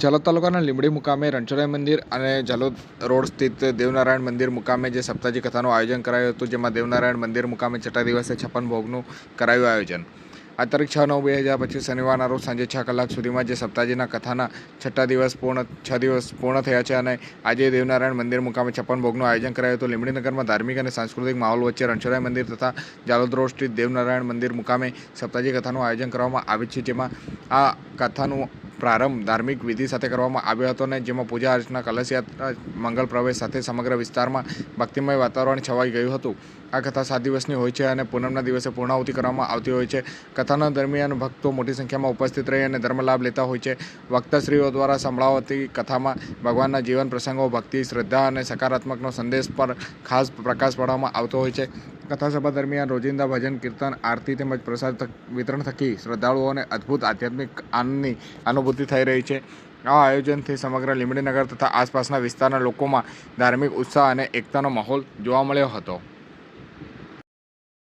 ઝાલોદ તાલુકાના લીંબડી મુકામે રણછોડરાય મંદિર અને ઝાલોદ રોડ સ્થિત દેવનારાયણ મંદિર મુકામે જે સપ્તાહજી કથાનું આયોજન કરાયું હતું, જેમાં દેવનારાયણ મંદિર મુકામે છઠ્ઠા દિવસે છપ્પન ભોગનું કરાયું આયોજન. આ તારીખ છ નવ બે હજાર પચીસ શનિવારના રોજ સાંજે છ કલાક સુધીમાં જે સપ્તાહજીના કથાના છઠ્ઠા દિવસ પૂર્ણ, છ દિવસ પૂર્ણ થયા છે અને આજે દેવનારાયણ મંદિર મુકામે છપ્પન ભોગનું આયોજન કરાયું હતું. લીંબડીનગરમાં ધાર્મિક અને સાંસ્કૃતિક માહોલ વચ્ચે રણછોડરાય મંદિર તથા જાલોદ રોડ સ્થિત દેવનારાયણ મંદિર મુકામે સપ્તાહજી કથાનું આયોજન કરવામાં આવ્યું છે, જેમાં આ કથાનું પ્રારંભ ધાર્મિક વિધિ સાથે કરવામાં આવ્યો હતો અને જેમાં પૂજા અર્ચના, કલશયાત્રા, મંગલ પ્રવેશ સાથે સમગ્ર વિસ્તારમાં ભક્તિમય વાતાવરણ છવાઈ ગયું હતું. આ કથા સાત દિવસની હોય છે અને પૂનમના દિવસે પૂર્ણાહુતિ કરવામાં આવતી હોય છે. કથાના દરમિયાન ભક્તો મોટી સંખ્યામાં ઉપસ્થિત રહી અને ધર્મલાભ લેતા હોય છે. વક્તશ્રીઓ દ્વારા સંભળાવતી કથામાં ભગવાનના જીવન પ્રસંગો, ભક્તિ, શ્રદ્ધા અને સકારાત્મકનો સંદેશ પર ખાસ પ્રકાશ પાડવામાં આવતો હોય છે. કથા સભા દરમિયાન રોજિંદા ભજન, કીર્તન, આરતી તેમજ પ્રસાદ વિતરણ થકી શ્રદ્ધાળુઓને અદ્ભુત આધ્યાત્મિક આનંદની અનુભૂતિ થઈ રહી છે. આ આયોજનથી સમગ્ર લીંબડીનગર તથા આસપાસના વિસ્તારના લોકોમાં ધાર્મિક ઉત્સાહ અને એકતાનો માહોલ જોવા મળ્યો હતો.